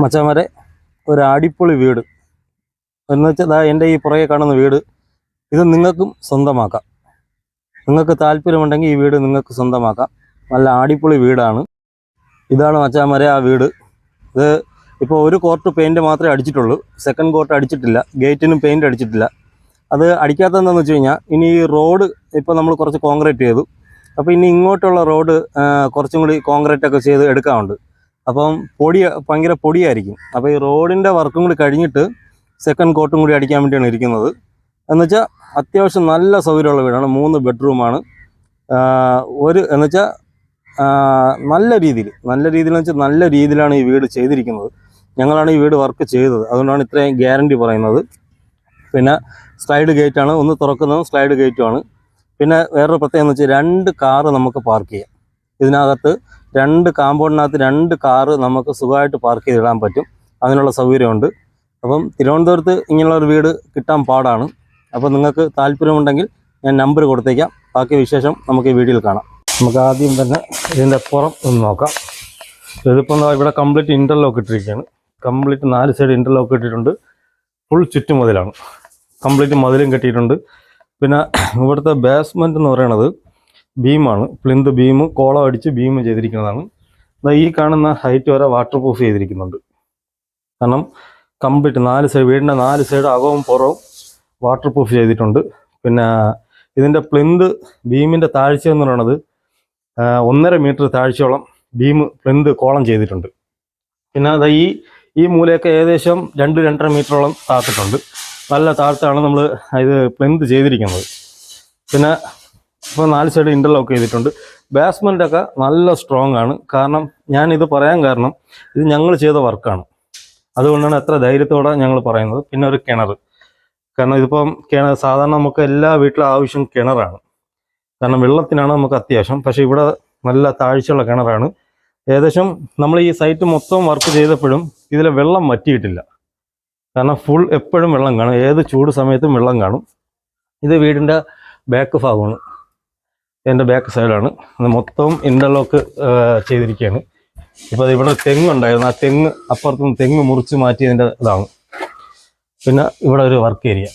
മച്ചാമാരെ ഒരു അടിപൊളി വീട്. എന്ന് വെച്ചാൽ എന്റെ ഈ പുറകെ കാണുന്ന വീട്. ഇത് നിങ്ങൾക്കും സ്വന്തമാക്കാം. നിങ്ങൾക്ക് താല്പര്യമുണ്ടെങ്കിൽ ഈ വീട് നിങ്ങൾക്ക് സ്വന്തമാക്കാം. നല്ല അടിപൊളി വീടാണ്. ഇതാണ് മച്ചാമാരെ ആ വീട്. ഇത് ഇപ്പോൾ ഒരു കോർട്ട് പെയിന്റ് മാത്രമേ അടിച്ചിട്ടുള്ളൂ. സെക്കൻഡ് കോർട്ട് അടിച്ചിട്ടില്ല. ഗേറ്റിനും പെയിന്റ് അടിച്ചിട്ടില്ല. അത് അടിക്കാത്തതെന്താണെന്ന് വെച്ച് കഴിഞ്ഞാൽ ഇനി ഈ റോഡ് ഇപ്പോൾ നമ്മൾ കുറച്ച് കോൺക്രീറ്റ് ചെയ്തു. അപ്പോൾ ഇനി ഇങ്ങോട്ടുള്ള റോഡ് കുറച്ചും കൂടി കോൺക്രീറ്റ് ഒക്കെ ചെയ്ത് എടുക്കാറുണ്ട് അപ്പം പൊടി ഭയങ്കര പൊടിയായിരിക്കും. അപ്പോൾ ഈ റോഡിന്റെ വർക്കും കൂടി കഴിഞ്ഞിട്ട് സെക്കൻഡ് കോട്ടും കൂടി അടിക്കാൻ വേണ്ടിയാണ് ഇരിക്കുന്നത്. എന്നുവെച്ചാൽ അത്യാവശ്യം നല്ല സൗകര്യമുള്ള വീടാണ്. മൂന്ന് ബെഡ്റൂമാണ് ഒരു എന്നുവെച്ചാൽ നല്ല രീതിയിൽ നല്ല രീതിയിൽ വെച്ചാൽ നല്ല രീതിയിലാണ് ഈ വീട് ചെയ്തിരിക്കുന്നത്. ഞങ്ങളാണ് ഈ വീട് വർക്ക് ചെയ്തത്. അതുകൊണ്ടാണ് ഇത്രയും ഗ്യാരണ്ടി പറയുന്നത്. പിന്നെ സ്ലൈഡ് ഗേറ്റാണ് ഒന്ന് തുറക്കുന്നതും സ്ലൈഡ് ഗേറ്റുമാണ് പിന്നെ വേറൊരു പ്രത്യേകത എന്ന് വെച്ചാൽ രണ്ട് കാറ് നമുക്ക് പാർക്ക് ചെയ്യാം. ഇതിനകത്ത് രണ്ട് കാമ്പൗണ്ടിനകത്ത് രണ്ട് കാറ് നമുക്ക് സുഖമായിട്ട് പാർക്ക് ചെയ്തിടാൻ പറ്റും. അതിനുള്ള സൗകര്യമുണ്ട്. അപ്പം തിരുവനന്തപുരത്ത് ഇങ്ങനെയുള്ള ഒരു വീട് കിട്ടാൻ പാടാണ്. അപ്പോൾ നിങ്ങൾക്ക് താല്പര്യമുണ്ടെങ്കിൽ ഞാൻ നമ്പർ കൊടുത്തേക്കാം. ബാക്കി വിശേഷം നമുക്ക് ഈ വീഡിയോയിൽ കാണാം. നമുക്ക് ആദ്യം തന്നെ ഇതിന്റെ പുറം ഒന്ന് നോക്കാം. ഇതിപ്പോൾ എന്താ ഇവിടെ കംപ്ലീറ്റ് ഇന്റർലോക്ക് ഇട്ടിരിക്കുകയാണ്. കംപ്ലീറ്റ് നാല് സൈഡ് ഇന്റർലോക്ക് ഇട്ടിട്ടുണ്ട്. ഫുൾ ചുറ്റുമതിലാണ്. കംപ്ലീറ്റ് മതിലും കെട്ടിയിട്ടുണ്ട്. പിന്നെ ഇവിടുത്തെ ബേസ്മെന്റ് എന്ന് പറയുന്നത് ബീമാണ്. പ്ലിന്ത് ബീം കോളം അടിച്ച് ബീം ചെയ്തിരിക്കുന്നതാണ്. ഈ കാണുന്ന ഹൈറ്റ് വരെ വാട്ടർ പ്രൂഫ് ചെയ്തിരിക്കുന്നുണ്ട്. കാരണം കംപ്ലീറ്റ് നാല് സൈഡ് വീടിന്റെ നാല് സൈഡ് അകവും പുറവും വാട്ടർ പ്രൂഫ് ചെയ്തിട്ടുണ്ട്. പിന്നെ ഇതിന്റെ പ്ലിന്ത് ബീമിന്റെ താഴ്ച എന്ന് പറയുന്നത് ഒന്നര മീറ്റർ താഴ്ചയോളം ബീം പ്ലിന്ത് കോളം ചെയ്തിട്ടുണ്ട്. പിന്നെ അത് ഈ ഈ മൂലയൊക്കെ ഏകദേശം രണ്ട് രണ്ടര മീറ്ററോളം താഴ്ത്തിട്ടുണ്ട് നല്ല താഴ്ത്താണ് നമ്മൾ ഇത് പ്ലിന്ത് ചെയ്തിരിക്കുന്നത്. പിന്നെ ഇപ്പോൾ നാല് സൈഡ് ഇന്റർലോക്ക് ചെയ്തിട്ടുണ്ട്. ബേസ്മെന്റ് ഒക്കെ നല്ല സ്ട്രോങ് ആണ്. കാരണം ഞാനിത് പറയാൻ കാരണം ഇത് ഞങ്ങൾ ചെയ്ത വർക്കാണ് അതുകൊണ്ടാണ് എത്ര ധൈര്യത്തോടെ ഞങ്ങൾ പറയുന്നത്. പിന്നെ ഒരു കിണർ. കാരണം ഇതിപ്പം കിണർ സാധാരണ നമുക്ക് എല്ലാ വീട്ടിലും ആവശ്യം കിണറാണ്. കാരണം വെള്ളത്തിനാണ് നമുക്ക് അത്യാവശ്യം. പക്ഷേ ഇവിടെ നല്ല താഴ്ചയുള്ള കിണറാണ്. ഏകദേശം നമ്മൾ ഈ സൈറ്റ് മൊത്തം വർക്ക് ചെയ്തപ്പോഴും ഇതിലെ വെള്ളം വറ്റിയിട്ടില്ല. കാരണം ഫുൾ എപ്പോഴും വെള്ളം കാണും. ഏത് ചൂട് സമയത്തും വെള്ളം കാണും. ഇത് വീടിന്റെ ബാക്ക് ഭാഗമാണ്. എന്റെ ബാക്ക് സൈഡാണ് അത് മൊത്തം ഇന്റർലോക്ക് ചെയ്തിരിക്കുകയാണ് ഇപ്പോൾ ഇവിടെ തെങ്ങുണ്ടായിരുന്നു ആ തെങ്ങ് അപ്പുറത്തുനിന്ന് തെങ്ങ് മുറിച്ച് മാറ്റിയതിന്റെ ഇതാണ്. പിന്നെ ഇവിടെ ഒരു വർക്ക് ഏരിയ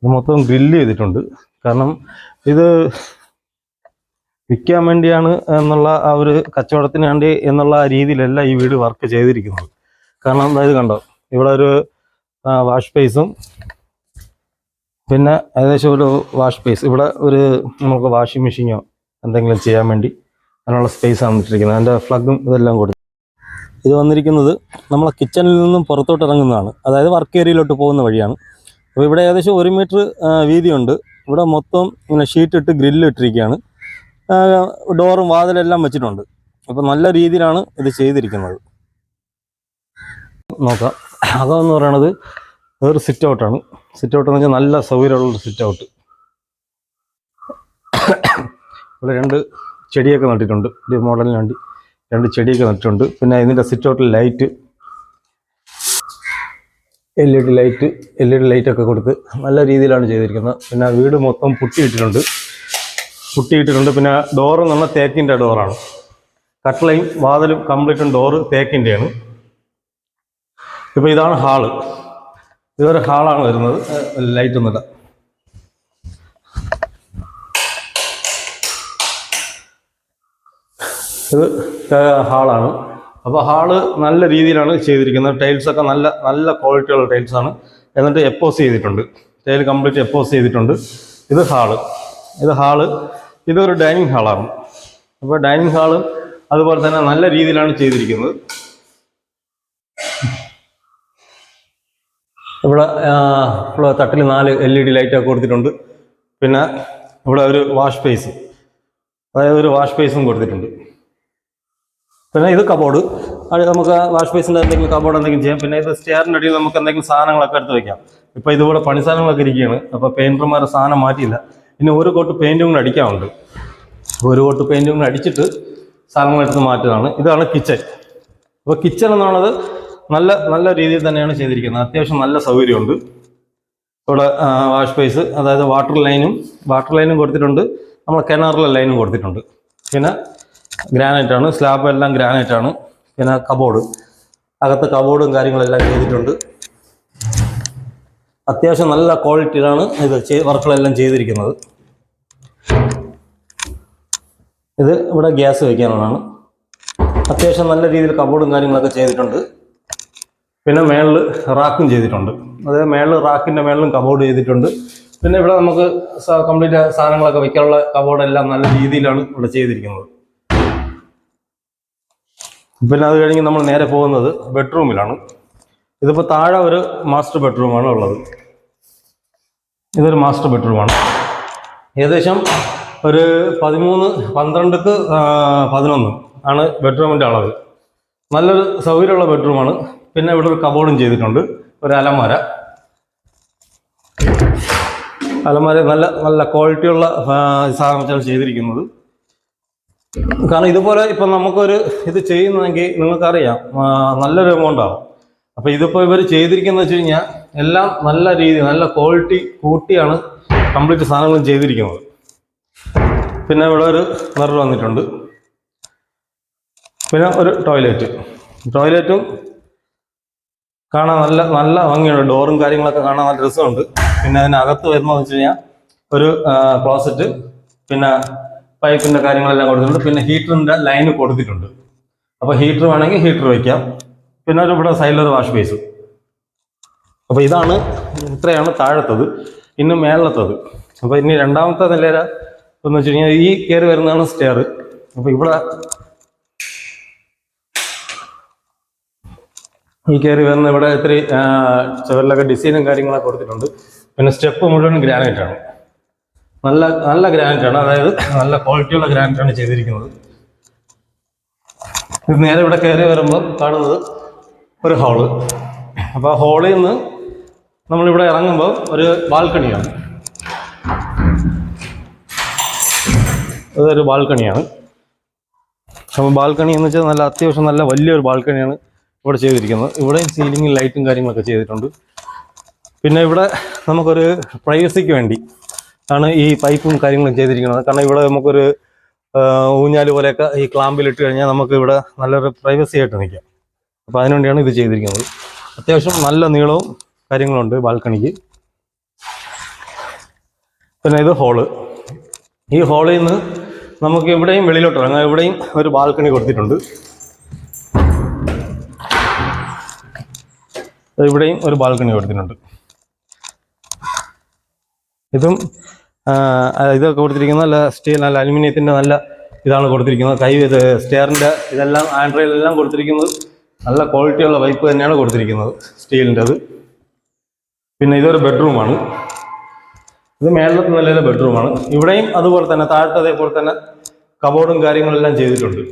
ഇത് മൊത്തം ഗ്രില്ല് ചെയ്തിട്ടുണ്ട്. കാരണം ഇത് വിൽക്കാൻ വേണ്ടിയാണ് എന്നുള്ള ആ ഒരു കച്ചവടത്തിന് വേണ്ടി എന്നുള്ള രീതിയിലല്ല ഈ വീട് വർക്ക് ചെയ്തിരിക്കുന്നത്. കാരണം അതായത് കണ്ടോ? ഇവിടെ ഒരു വാഷ് സ്പേസും പിന്നെ ഏകദേശം ഒരു വാഷ് സ്പേസ് ഇവിടെ ഒരു നമുക്ക് വാഷിംഗ് മെഷീനോ എന്തെങ്കിലും ചെയ്യാൻ വേണ്ടി അതിനുള്ള സ്പേസ് ആണ് വന്നിട്ടിരിക്കുന്നത് അതിന്റെ ഫ്ലഗും ഇതെല്ലാം കൊടുത്തു. ഇത് വന്നിരിക്കുന്നത് നമ്മളെ കിച്ചണിൽ നിന്നും പുറത്തോട്ട് ഇറങ്ങുന്നതാണ്. അതായത് വർക്ക് ഏരിയയിലോട്ട് പോകുന്ന വഴിയാണ്. അപ്പോൾ ഇവിടെ ഏകദേശം ഒരു മീറ്റർ വീതിയുണ്ട്. ഇവിടെ മൊത്തം ഇങ്ങനെ ഷീറ്റ് ഇട്ട് ഗ്രില്ല് ഇട്ടിരിക്കുകയാണ്. ഡോറും വാതിലെല്ലാം വെച്ചിട്ടുണ്ട്. അപ്പോൾ നല്ല രീതിയിലാണ് ഇത് ചെയ്തിരിക്കുന്നത്. നോക്കാം. അകമെന്ന് പറയണത് വേറെ സിറ്റ് ഔട്ടാണ് സിറ്റ് ഔട്ട് എന്ന് വെച്ചാൽ നല്ല സൗകര്യമുള്ള സിറ്റ് ഔട്ട് ഇവിടെ രണ്ട് ചെടിയൊക്കെ നട്ടിട്ടുണ്ട്. ഈ മോഡലിന് വേണ്ടി രണ്ട് ചെടിയൊക്കെ നട്ടിട്ടുണ്ട്. പിന്നെ ഇതിന്റെ സിറ്റ് ഔട്ടിൽ light L E D light L E D ലൈറ്റൊക്കെ കൊടുത്ത് നല്ല രീതിയിലാണ് ചെയ്തിരിക്കുന്നത്. പിന്നെ വീട് മൊത്തം പുട്ടിയിട്ടിട്ടുണ്ട്. പുട്ടിയിട്ടിട്ടുണ്ട്. പിന്നെ ഡോറ് പറഞ്ഞാൽ തേക്കിന്റെ ഡോറാണ് കട്ട്ലയും വാതിലും കംപ്ലീറ്റും ഡോറ് തേക്കിന്റെയാണ് ഇപ്പോൾ ഇതാണ് ഹാൾ ഇതൊരു ഹാളാണ് വരുന്നത്. ലൈറ്റ് ഒന്നുമില്ല. ഇത് ഹാളാണ്. അപ്പോൾ ഹാൾ നല്ല രീതിയിലാണ് ചെയ്തിരിക്കുന്നത്. ടൈൽസൊക്കെ നല്ല നല്ല ക്വാളിറ്റിയുള്ള ടൈൽസ് ആണ്. എന്നിട്ട് എപ്പോസ് ചെയ്തിട്ടുണ്ട്. ടൈൽ കംപ്ലീറ്റ് എപ്പോസ് ചെയ്തിട്ടുണ്ട്. ഇത് ഹാൾ. ഇത് ഹാൾ ഇതൊരു ഡൈനിങ് ഹാളാണ് അപ്പോൾ ഡൈനിങ് ഹാൾ അതുപോലെ തന്നെ നല്ല രീതിയിലാണ് ചെയ്തിരിക്കുന്നത്. ഇവിടെ ഇവിടെ തട്ടിൽ നാല് എൽ ഇ ഡി ലൈറ്റൊക്കെ കൊടുത്തിട്ടുണ്ട്. പിന്നെ ഇവിടെ ഒരു വാഷ് പേസ് അതായത് ഒരു വാഷ് പേസും കൊടുത്തിട്ടുണ്ട്. പിന്നെ ഇത് കബോർഡ് അത് നമുക്ക് വാഷ് ബേസിന്റെ എന്തെങ്കിലും കബോർഡ് എന്തെങ്കിലും ചെയ്യാം. പിന്നെ ഇത് സ്റ്റെയറിന്റെ അടിയിൽ നമുക്ക് എന്തെങ്കിലും സാധനങ്ങളൊക്കെ എടുത്ത് വെക്കാം. ഇപ്പോൾ ഇതുപോലെ പണി സാധനങ്ങളൊക്കെ ഇരിക്കുകയാണ്. അപ്പോൾ പെയിന്റർമാരെ സാധനം മാറ്റിയില്ല. ഇനി ഒരു കോട്ട് പെയിന്റും കൂടെ അടിക്കാനുണ്ട്. ഒരു കോട്ട് പെയിന്റും കൂടെ അടിച്ചിട്ട് സാധനങ്ങളെടുത്ത് മാറ്റുന്നതാണ്. ഇതാണ് കിച്ചൺ അപ്പോൾ കിച്ചൺ എന്നുള്ളത് നല്ല നല്ല രീതിയിൽ തന്നെയാണ് ചെയ്തിരിക്കുന്നത്. അത്യാവശ്യം നല്ല സൗകര്യമുണ്ട്. ഇവിടെ വാഷ് ബേസ് അതായത് വാട്ടർ ലൈനും വാട്ടർ ലൈനും കൊടുത്തിട്ടുണ്ട്. നമ്മൾ കിണറിലെ ലൈനും കൊടുത്തിട്ടുണ്ട്. പിന്നെ ഗ്രാനൈറ്റ് ആണ്. സ്ലാബ് എല്ലാം ഗ്രാനൈറ്റ് ആണ്. പിന്നെ കബോർഡ് അകത്ത് കബോർഡും കാര്യങ്ങളെല്ലാം ചെയ്തിട്ടുണ്ട്. അത്യാവശ്യം നല്ല ക്വാളിറ്റിയിലാണ് ഇത് വർക്കുകളെല്ലാം ചെയ്തിരിക്കുന്നത്. ഇത് ഇവിടെ ഗ്യാസ് വയ്ക്കാനുള്ളതാണ് അത്യാവശ്യം നല്ല രീതിയിൽ കബോർഡും കാര്യങ്ങളൊക്കെ ചെയ്തിട്ടുണ്ട്. പിന്നെ മേളിൽ റാക്കും ചെയ്തിട്ടുണ്ട്. അതായത് മേളിൽ റാക്കിന്റെ മേളിലും കബോർഡ് ചെയ്തിട്ടുണ്ട്. പിന്നെ ഇവിടെ നമുക്ക് കംപ്ലീറ്റ് സാധനങ്ങളൊക്കെ വെക്കാനുള്ള കബോർഡെല്ലാം നല്ല രീതിയിലാണ് ഇവിടെ ചെയ്തിരിക്കുന്നത്. പിന്നെ അത് കഴിഞ്ഞ് നമ്മൾ നേരെ പോകുന്നത് ബെഡ്റൂമിലാണ്. ഇതിപ്പോൾ താഴെ ഒരു മാസ്റ്റർ ബെഡ്റൂമാണ് ഉള്ളത്. ഇതൊരു മാസ്റ്റർ ബെഡ്റൂമാണ്. ഏകദേശം ഒരു പതിമൂന്ന് പന്ത്രണ്ടക്ക് പതിനൊന്ന് ആണ് ബെഡ്റൂമിന്റെ അളവ്. നല്ലൊരു സൗകര്യമുള്ള ബെഡ്റൂമാണ്. പിന്നെ ഇവിടെ ഒരു കബോർഡും ചെയ്തിട്ടുണ്ട്. ഒരു അലമാര. അലമാര നല്ല നല്ല ക്വാളിറ്റിയുള്ള സാധനം വെച്ചാൽ ചെയ്തിരിക്കുന്നത്. കാരണം ഇതുപോലെ ഇപ്പം നമുക്കൊരു ഇത് ചെയ്യുന്നതെങ്കിൽ നിങ്ങൾക്കറിയാം നല്ലൊരു എമൗണ്ട് ആവും. അപ്പോൾ ഇതിപ്പോൾ ഇവർ ചെയ്തിരിക്കുന്നത് വെച്ച് കഴിഞ്ഞാൽ എല്ലാം നല്ല രീതി നല്ല ക്വാളിറ്റി കൂട്ടിയാണ് കംപ്ലീറ്റ് സാധനങ്ങളും ചെയ്തിരിക്കുന്നത്. പിന്നെ ഇവിടെ ഒരു മിറർ വന്നിട്ടുണ്ട്. പിന്നെ ഒരു ടോയ്ലറ്റ് ടോയ്ലറ്റും കാണാൻ നല്ല നല്ല ഭംഗിയുണ്ട്. ഡോറും കാര്യങ്ങളൊക്കെ കാണാൻ നല്ല രസമുണ്ട്. പിന്നെ അതിനകത്ത് വരുന്നതെന്ന് വെച്ച് കഴിഞ്ഞാൽ ഒരു ക്ലോസറ്റ് പിന്നെ പൈപ്പിന്റെ കാര്യങ്ങളെല്ലാം കൊടുത്തിട്ടുണ്ട്. പിന്നെ ഹീറ്ററിന്റെ ലൈന് കൊടുത്തിട്ടുണ്ട്. അപ്പോൾ ഹീറ്റർ വേണമെങ്കിൽ ഹീറ്റർ വയ്ക്കാം പിന്നെ ഒരു ഇവിടെ സൈഡിലൊരു വാഷ് ബേസ് അപ്പോൾ ഇതാണ് ഇത്രയാണ് താഴത്തത്. ഇന്ന് മേളത്തത്. അപ്പോൾ ഇനി രണ്ടാമത്തെ നിലയില എന്ന് വെച്ച് കഴിഞ്ഞാൽ ഈ കയറി വരുന്നതാണ് സ്റ്റെയർ അപ്പോൾ ഇവിടെ ഈ കയറി വരുന്ന ഇവിടെ ഇത്തിരി ചുവരിലൊക്കെ ഡിസൈനും കാര്യങ്ങളൊക്കെ കൊടുത്തിട്ടുണ്ട്. പിന്നെ സ്റ്റെപ്പ് മുഴുവൻ ഗ്രാനൈറ്റ് ആണ്. നല്ല നല്ല ഗ്രാനൈറ്റ് ആണ്. അതായത് നല്ല ക്വാളിറ്റിയുള്ള ഗ്രാനൈറ്റ് ആണ് ചെയ്തിരിക്കുന്നത്. ഇത് നേരെ ഇവിടെ കയറി വരുമ്പോൾ കാണുന്നത് ഒരു ഹാൾ അപ്പോൾ ആ ഹാളിൽ നിന്ന് നമ്മളിവിടെ ഇറങ്ങുമ്പോൾ ഒരു ബാൽക്കണിയാണ് അതൊരു ബാൽക്കണിയാണ് അപ്പോൾ ബാൽക്കണി എന്ന് വെച്ചാൽ നല്ല അത്യാവശ്യം നല്ല വലിയൊരു ബാൽക്കണിയാണ് ഇവിടെ ചെയ്തിരിക്കുന്നത്. ഇവിടെയും സീലിംഗും ലൈറ്റും കാര്യങ്ങളൊക്കെ ചെയ്തിട്ടുണ്ട്. പിന്നെ ഇവിടെ നമുക്കൊരു പ്രൈവസിക്ക് വേണ്ടി ആണ് ഈ പൈപ്പും കാര്യങ്ങളും ചെയ്തിരിക്കുന്നത്. കാരണം ഇവിടെ നമുക്കൊരു ഊഞ്ഞാൽ പോലെയൊക്കെ ഈ ക്ലാമ്പിൽ ഇട്ട് കഴിഞ്ഞാൽ നമുക്ക് ഇവിടെ നല്ലൊരു പ്രൈവസി ആയിട്ട് നിൽക്കാം. അപ്പോൾ അതിനുവേണ്ടിയാണ് ഇത് ചെയ്തിരിക്കുന്നത്. അത്യാവശ്യം നല്ല നീളവും കാര്യങ്ങളുണ്ട് ബാൽക്കണിക്ക്. പിന്നെ ഇത് ഹോൾ ഈ ഹോളിൽ നിന്ന് നമുക്ക് ഇവിടെയും വെളിയിലോട്ട് ഇറങ്ങാം. ഇവിടെയും ഒരു ബാൽക്കണി കൊടുത്തിട്ടുണ്ട്. ഇവിടെയും ഒരു ബാൽക്കണി കൊടുത്തിട്ടുണ്ട്. ഇതും ഇതൊക്കെ കൊടുത്തിരിക്കുന്നത് നല്ല സ്റ്റീൽ നല്ല അലുമിനിയത്തിന്റെ നല്ല ഇതാണ് കൊടുത്തിരിക്കുന്നത്. കൈ ഇത് സ്റ്റെയറിന്റെ ഇതെല്ലാം ആൻഡ്രോയിലെല്ലാം കൊടുത്തിരിക്കുന്നത്. നല്ല ക്വാളിറ്റിയുള്ള പൈപ്പ് തന്നെയാണ് കൊടുത്തിരിക്കുന്നത് സ്റ്റീലിന്റെ അത് പിന്നെ ഇതൊരു ബെഡ്റൂമാണ്. ഇത് മേലത്തെ നിലയിലെ ബെഡ്റൂമാണ്. ഇവിടെയും അതുപോലെ തന്നെ താഴത്തെ അതേപോലെ തന്നെ കബോർഡും കാര്യങ്ങളെല്ലാം ചെയ്തിട്ടുണ്ട്.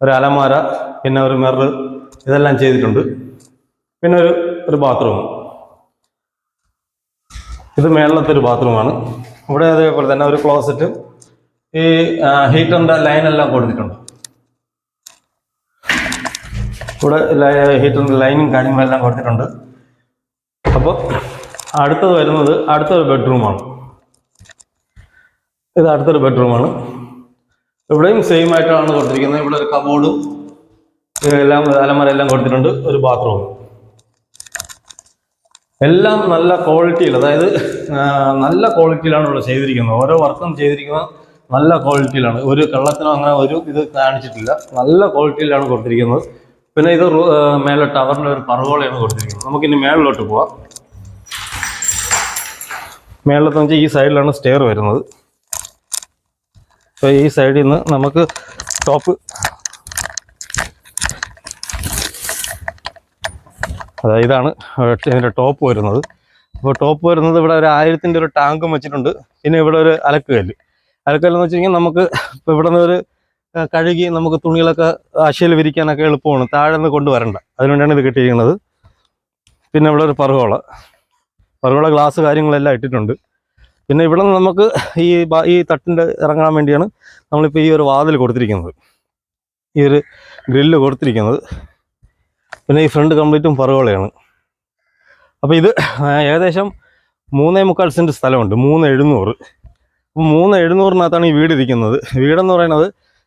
ഒരു അലമാര പിന്നെ ഒരു മിറർ ഇതെല്ലാം ചെയ്തിട്ടുണ്ട്. പിന്നെ ഒരു ഒരു ബാത്റൂം ഇത് മേളത്തെ ഒരു ബാത്റൂമാണ് ഇവിടെ അതേപോലെ തന്നെ ഒരു ക്ലോസറ്റ് ഈ ഹീറ്ററിന്റെ എല്ലാം കൊടുത്തിട്ടുണ്ട്. ഇവിടെ ഹീറ്ററിന്റെ ലൈനും കാര്യങ്ങളെല്ലാം കൊടുത്തിട്ടുണ്ട്. അപ്പോൾ അടുത്തത് വരുന്നത് അടുത്തൊരു ബെഡ്റൂമാണ് ഇത് അടുത്തൊരു ബെഡ്റൂമാണ് ഇവിടെയും സെയിം ആയിട്ടാണ് കൊടുത്തിരിക്കുന്നത്. ഇവിടെ ഒരു കബോർഡും എല്ലാം അലമാര എല്ലാം കൊടുത്തിട്ടുണ്ട്. ഒരു ബാത്റൂം എല്ലാം നല്ല ക്വാളിറ്റിയിൽ അതായത് നല്ല ക്വാളിറ്റിയിലാണ് ഇവിടെ ചെയ്തിരിക്കുന്നത്. ഓരോ വർക്കും ചെയ്തിരിക്കുന്നത് നല്ല ക്വാളിറ്റിയിലാണ് ഒരു കള്ളത്തിനോ അങ്ങനെ ഒരു ഇത് കാണിച്ചിട്ടില്ല. നല്ല ക്വാളിറ്റിയിലാണ് കൊടുത്തിരിക്കുന്നത്. പിന്നെ ഇത് മേലെ ടവറിന്റെ ഒരു പറവോളയാണ് കൊടുത്തിരിക്കുന്നത്. നമുക്കിനി മേളിലോട്ട് പോവാം. മേളിലത്തെ വെച്ചാൽ ഈ സൈഡിലാണ് സ്റ്റെയർ വരുന്നത്. അപ്പോൾ ഈ സൈഡിൽ നിന്ന് നമുക്ക് ടോപ്പ് അതായത് ഇതാണ് ഇതിന്റെ ടോപ്പ് വരുന്നത്. അപ്പോൾ ടോപ്പ് വരുന്നത് ഇവിടെ ഒരു ആയിരത്തിന്റെ ഒരു ടാങ്കും വെച്ചിട്ടുണ്ട്. പിന്നെ ഇവിടെ ഒരു അലക്കുകല്ല്. അലക്കുകല്ലെന്ന് വെച്ച് കഴിഞ്ഞാൽ നമുക്ക് ഇപ്പോൾ ഇവിടെ നിന്ന് ഒരു കഴുകി നമുക്ക് തുണികളൊക്കെ അശയിൽ വിരിക്കാനൊക്കെ എളുപ്പമാണ്. താഴെ നിന്ന് കൊണ്ടുവരണ്ട അതിനുവേണ്ടിയാണ് ഇത് കിട്ടിയിരിക്കുന്നത്. പിന്നെ ഇവിടെ ഒരു പറവോള പറവോള ഗ്ലാസ് കാര്യങ്ങളെല്ലാം ഇട്ടിട്ടുണ്ട്. പിന്നെ ഇവിടെ നിന്ന് നമുക്ക് ഈ ഈ തട്ടിന്റെ ഇറങ്ങാൻ വേണ്ടിയാണ് നമ്മളിപ്പോൾ ഈ ഒരു വാതിൽ കൊടുത്തിരിക്കുന്നത്. ഈ ഒരു ഗ്രില്ല് കൊടുത്തിരിക്കുന്നത്. പിന്നെ ഈ ഫ്രണ്ട് കംപ്ലീറ്റും പറവളയാണ്. അപ്പോൾ ഇത് ഏകദേശം മൂന്നേ മുക്കാൽ സെന്റ് സ്ഥലമുണ്ട്. മൂന്ന് എഴുന്നൂറ്. അപ്പോൾ മൂന്ന് എഴുന്നൂറിനകത്താണ് ഈ വീട് ഇരിക്കുന്നത്. വീടെന്ന് പറയുന്നത്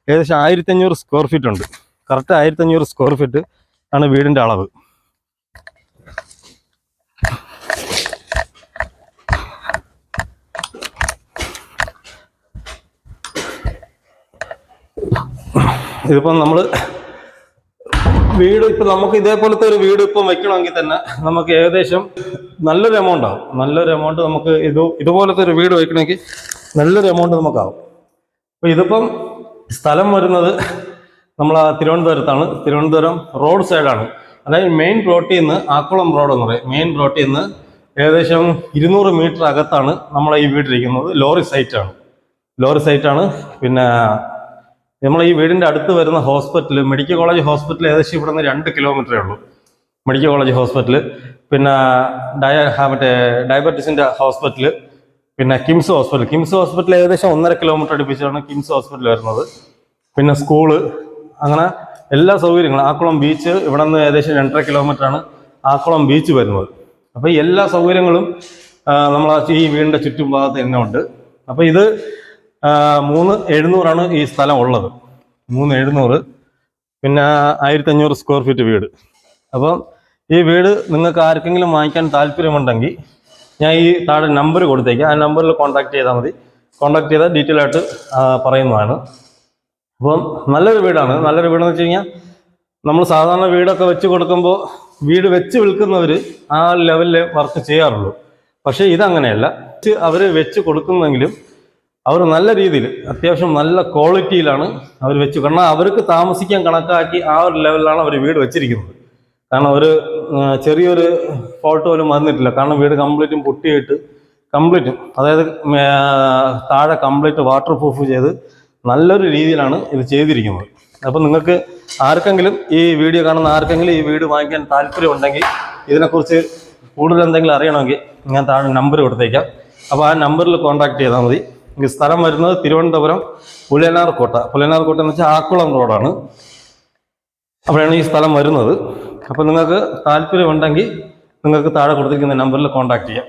ഏകദേശം ആയിരത്തഞ്ഞൂറ് സ്ക്വയർ ഫീറ്റ് ഉണ്ട്. കറക്റ്റ് ആയിരത്തഞ്ഞൂറ് സ്ക്വയർ ഫീറ്റ് ആണ് വീടിന്റെ അളവ്. ഇതിപ്പം നമ്മൾ വീട് ഇപ്പൊ നമുക്ക് ഇതേപോലത്തെ ഒരു വീട് ഇപ്പം വെക്കണമെങ്കിൽ തന്നെ നമുക്ക് ഏകദേശം നല്ലൊരു എമൗണ്ട് ആവും. നല്ലൊരു എമൗണ്ട് നമുക്ക് ഇത് ഇതുപോലത്തെ ഒരു വീട് വെക്കണമെങ്കിൽ നല്ലൊരു എമൗണ്ട് നമുക്കാവും. അപ്പൊ ഇതിപ്പം സ്ഥലം വരുന്നത് നമ്മൾ തിരുവനന്തപുരത്താണ്. തിരുവനന്തപുരം റോഡ് സൈഡാണ് അതായത് മെയിൻ റോട്ടിൽ നിന്ന് ആക്കുളം റോഡ് എന്ന് പറയും. മെയിൻ റോട്ടിൽ നിന്ന് ഏകദേശം ഇരുന്നൂറ് മീറ്റർ അകത്താണ് നമ്മളെ ഈ വീടിരിക്കുന്നത് ലോറി സൈറ്റാണ് ലോറി സൈറ്റാണ് പിന്നെ നമ്മളെ ഈ വീടിന്റെ അടുത്ത് വരുന്ന ഹോസ്പിറ്റൽ മെഡിക്കൽ കോളേജ് ഹോസ്പിറ്റൽ ഏകദേശം ഇവിടെ നിന്ന് രണ്ട് കിലോമീറ്ററേ ഉള്ളൂ. മെഡിക്കൽ കോളേജ് ഹോസ്പിറ്റൽ പിന്നെ ഡയ മറ്റേ ഡയബറ്റീസിന്റെ ഹോസ്പിറ്റൽ പിന്നെ കിംസ് ഹോസ്പിറ്റൽ കിംസ് ഹോസ്പിറ്റൽ ഏകദേശം ഒന്നര കിലോമീറ്റർ അടുപ്പിച്ചാണ് കിംസ് ഹോസ്പിറ്റൽ വരുന്നത്. പിന്നെ സ്കൂൾ അങ്ങനെ എല്ലാ സൗകര്യങ്ങളും. ആക്കുളം ബീച്ച് ഇവിടെ നിന്ന് ഏകദേശം രണ്ടര കിലോമീറ്റർ ആണ് ആക്കുളം ബീച്ച് വരുന്നത്. അപ്പോൾ എല്ലാ സൗകര്യങ്ങളും നമ്മൾ ഈ വീടിന്റെ ചുറ്റും ഭാഗത്ത് തന്നെ ഉണ്ട്. അപ്പോൾ ഇത് മൂന്ന് എഴുന്നൂറാണ് ഈ സ്ഥലം ഉള്ളത്. മൂന്ന് എഴുന്നൂറ്. പിന്നെ ആയിരത്തി അഞ്ഞൂറ് സ്ക്വയർ ഫീറ്റ് വീട്. അപ്പം ഈ വീട് നിങ്ങൾക്ക് ആർക്കെങ്കിലും വാങ്ങിക്കാൻ താല്പര്യമുണ്ടെങ്കിൽ ഞാൻ ഈ താഴെ നമ്പർ കൊടുത്തേക്കാം. ആ നമ്പറിൽ കോൺടാക്ട് ചെയ്താൽ മതി. കോൺടാക്ട് ചെയ്താൽ ഡീറ്റെയിൽ ആയിട്ട് പറയുന്നതാണ്. അപ്പം നല്ലൊരു വീടാണ്. നല്ലൊരു വീടെന്ന് വെച്ച് നമ്മൾ സാധാരണ വീടൊക്കെ വെച്ച് കൊടുക്കുമ്പോൾ വീട് വെച്ച് വിൽക്കുന്നവർ ആ ലെവലിൽ വർക്ക് ചെയ്യാറുള്ളൂ. പക്ഷേ ഇതങ്ങനെയല്ല. അവർ വെച്ച് കൊടുക്കുന്നെങ്കിലും അവർ നല്ല രീതിയിൽ അത്യാവശ്യം നല്ല ക്വാളിറ്റിയിലാണ് അവർ വെച്ച്. കാരണം അവർക്ക് താമസിക്കാൻ കണക്കാക്കി ആ ഒരു ലെവലിലാണ് അവർ വീട് വെച്ചിരിക്കുന്നത്. കാരണം ഒരു ചെറിയൊരു ഫോൾട്ട് പോലും വന്നിട്ടില്ല. കാരണം വീട് കംപ്ലീറ്റും പൊട്ടിയിട്ട് കംപ്ലീറ്റും അതായത് താഴെ കംപ്ലീറ്റ് വാട്ടർ പ്രൂഫ് ചെയ്ത് നല്ലൊരു രീതിയിലാണ് ഇത് ചെയ്തിരിക്കുന്നത്. അപ്പം നിങ്ങൾക്ക് ആർക്കെങ്കിലും ഈ വീഡിയോ കാണുന്ന ആർക്കെങ്കിലും ഈ വീട് വാങ്ങിക്കാൻ താല്പര്യമുണ്ടെങ്കിൽ ഇതിനെക്കുറിച്ച് കൂടുതൽ എന്തെങ്കിലും അറിയണമെങ്കിൽ ഞാൻ താഴെ നമ്പർ കൊടുത്തേക്കാം. അപ്പോൾ ആ നമ്പറിൽ കോൺടാക്ട് ചെയ്താൽ മതി. സ്ഥലം വരുന്നത് തിരുവനന്തപുരം പുലയനാർ കോട്ട. പുലയനാർ കോട്ട എന്ന് വെച്ചാൽ ആക്കുളം റോഡാണ്. അവിടെയാണ് ഈ സ്ഥലം വരുന്നത്. അപ്പോൾ നിങ്ങൾക്ക് താല്പര്യമുണ്ടെങ്കിൽ നിങ്ങൾക്ക് താഴെ കൊടുത്തിരിക്കുന്ന നമ്പറിൽ കോൺടാക്ട് ചെയ്യാം.